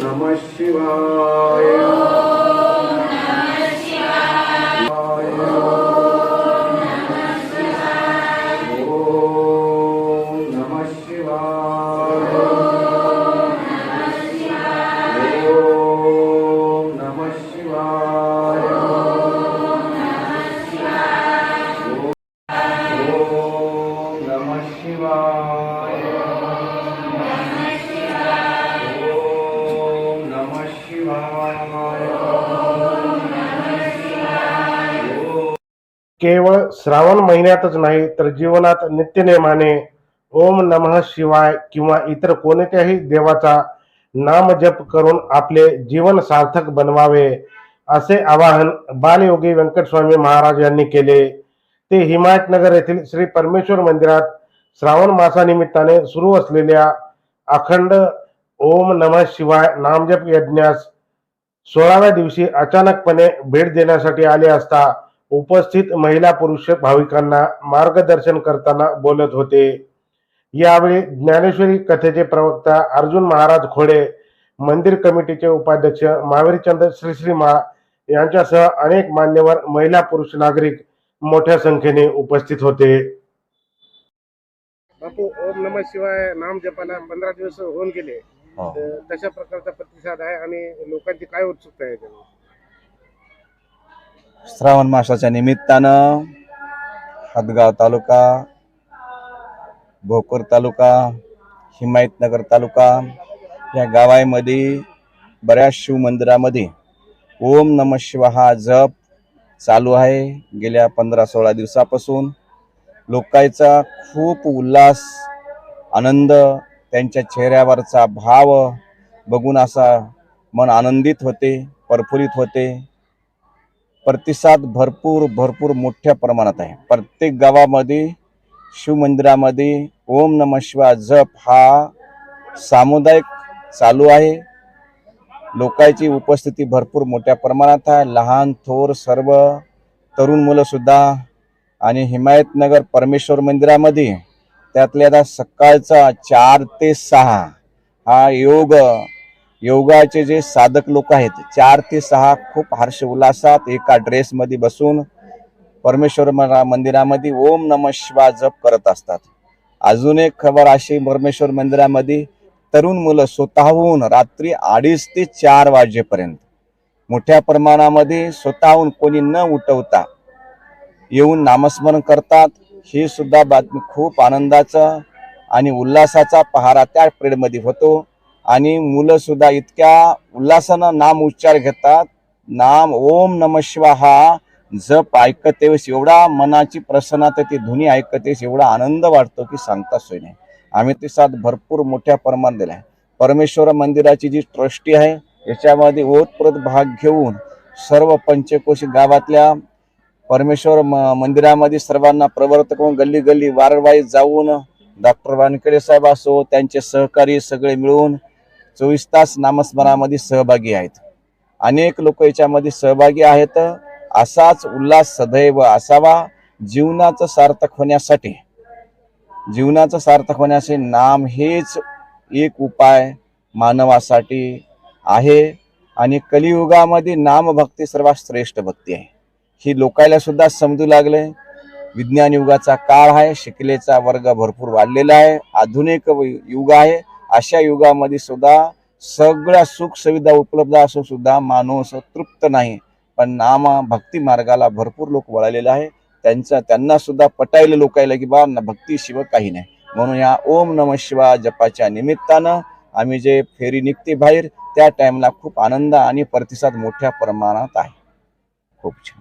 Namah Shivaya. Om केवळ श्रावण महिन्यातच नाही तर जीवनात नित्यनेमाने ओम नमः शिवाय किंवा इतर कोणत्याही देवाचा नामजप करून आपले जीवन सार्थक बनवावे असे आवाहन बालयोगी व्यंकटस्वामी महाराज यांनी केले. ते हिमायतनगर येथील श्री परमेश्वर मंदिरात श्रावण मासानिमित्ताने सुरू असलेल्या अखंड ओम नमः शिवाय नामजप यज्ञास सोळाव्या दिवशी अचानकपणे भेट देण्यासाठी आले असता उपस्थित महिला पुरुष भाविकांना मार्गदर्शन करताना बोलत होते यावेळी ज्ञानेश्वरी कथेचे प्रवक्ता अर्जुन महाराज खोडे मंदिर कमिटीचे उपाध्यक्ष महावीरचंद्र श्रीश्रीमा यांच्यासह अनेक मान्यवर महिला पुरुष नागरिक मोठ्या संख्येने उपस्थित होते बापू ओम नमः शिवाय नाम जपाला पंधरा दिवस होऊन गेले हो. तर कशा प्रकारचा प्रतिसाद आहे आणि लोकांची काय उत्सुकता आहे? श्रावण मासाच्या निमित्तानं हदगाव तालुका भोकर तालुका हिमायतनगर तालुका या गावामध्ये बऱ्याच शिव मंदिरामध्ये ओम नम शिवा हा जप चालू आहे. गेल्या पंधरा सोळा दिवसापासून लोकांचा खूप उल्हास आनंद त्यांच्या चेहऱ्यावरचा भाव बघून असा मन आनंदित होते प्रफुल्लित होते. प्रतिसाद भरपूर भरपूर मोठ्या प्रमाणात आहे. प्रत्येक गावामध्ये शिवमंदिरामध्ये ओम नम शिवा जप हा सामुदायिक चालू आहे. लोकांची उपस्थिती भरपूर मोठ्या प्रमाणात आहे. लहान थोर सर्व तरुण मुलंसुद्धा आणि हिमायतनगर परमेश्वर मंदिरामध्ये त्यातल्या आता सकाळचा चार ते सहा हा योग योगाचे जे साधक लोक आहेत चार ते सहा खूप हर्ष उल्हासात एका ड्रेसमध्ये बसून परमेश्वर मरा- मंदिरामध्ये ओम नम शिवा जप करत असतात. अजून एक खबर अशी परमेश्वर मंदिरामध्ये तरुण मुलं स्वतःहून रात्री अडीच ते चार वाजेपर्यंत मोठ्या प्रमाणामध्ये स्वतःहून कोणी न उठवता येऊन नामस्मरण करतात. ही सुद्धा बातमी खूप आनंदाचा आणि उल्हासाचा पहारा त्या पिरियडमध्ये होतो. आणि मुलं सुद्धा इतक्या उल्हासानं नाम उच्चार घेतात. नाम ओम नम शिवा हा जप ऐकतेवेस एवढा मनाची प्रसन्नता ती धुनी ऐकतेस एवढा आनंद वाटतो की सांगता सोय नाही. आम्ही ते साथ भरपूर मोठ्या प्रमाणात दिला आहे परमेश्वर मंदिराची जी ट्रस्टी आहे याच्यामध्ये ओतप्रोत भाग घेऊन सर्व पंचकोशी गावातल्या परमेश्वर म- मंदिरामध्ये सर्वांना प्रवर्तक करून गल्ली गल्ली वारवाई जाऊन डॉक्टर वानखेडे साहेब असो त्यांचे सहकारी सगळे मिळून चोवीस तास नामस्मरणामध्ये सहभागी आहेत. अनेक लोक याच्यामध्ये सहभागी आहेत. असाच उल्हास सदैव असावा. जीवनाचं सार्थक होण्यासाठी जीवनाचं सार्थक होण्यासाठी नाम हेच एक उपाय मानवासाठी आहे. आणि कलियुगामध्ये नामभक्ती सर्वात श्रेष्ठ भक्ती आहे. ही लोकायला सुद्धा समजू लागले विज्ञान युगाचा काळ आहे. शिकलेचा वर्ग भरपूर वाढलेला आहे. आधुनिक युग आहे. अशा युगामध्ये सुद्धा सगळ्या सुख सुविधा उपलब्ध असून सुद्धा माणूस तृप्त नाही. पण नामा भक्ती मार्गाला भरपूर लोक वळालेले आहे त्यांचा त्यांना सुद्धा पटायला लोकायला की बा भक्तीशिवाय काही नाही. म्हणून या ओम नम शिवा जपाच्या निमित्तानं आम्ही जे फेरी निघते बाहेर त्या टाइमला खूप आनंद आणि प्रतिसाद मोठ्या प्रमाणात आहे. खूप छान.